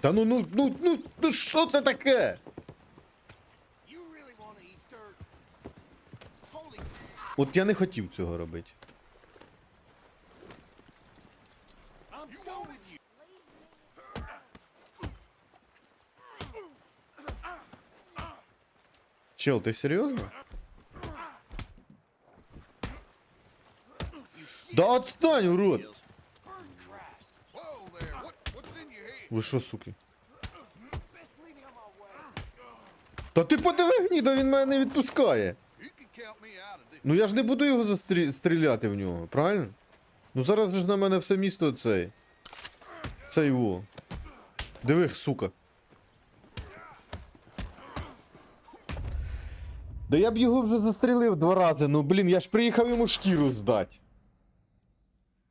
Та ну ну ну ну ну що це таке? От я не хотів цього робити. Чел, ти серйозно? Да отстань, урод! Ви що, суки? Та ти подиви гніда, він мене не відпускає. Ну я ж не буду його застрі... стріляти в нього, правильно? Ну зараз ж на мене все місто цей. Цей во. Диви, сука. Да я б його вже застрілив два рази, ну блін, я ж приїхав йому шкіру здати.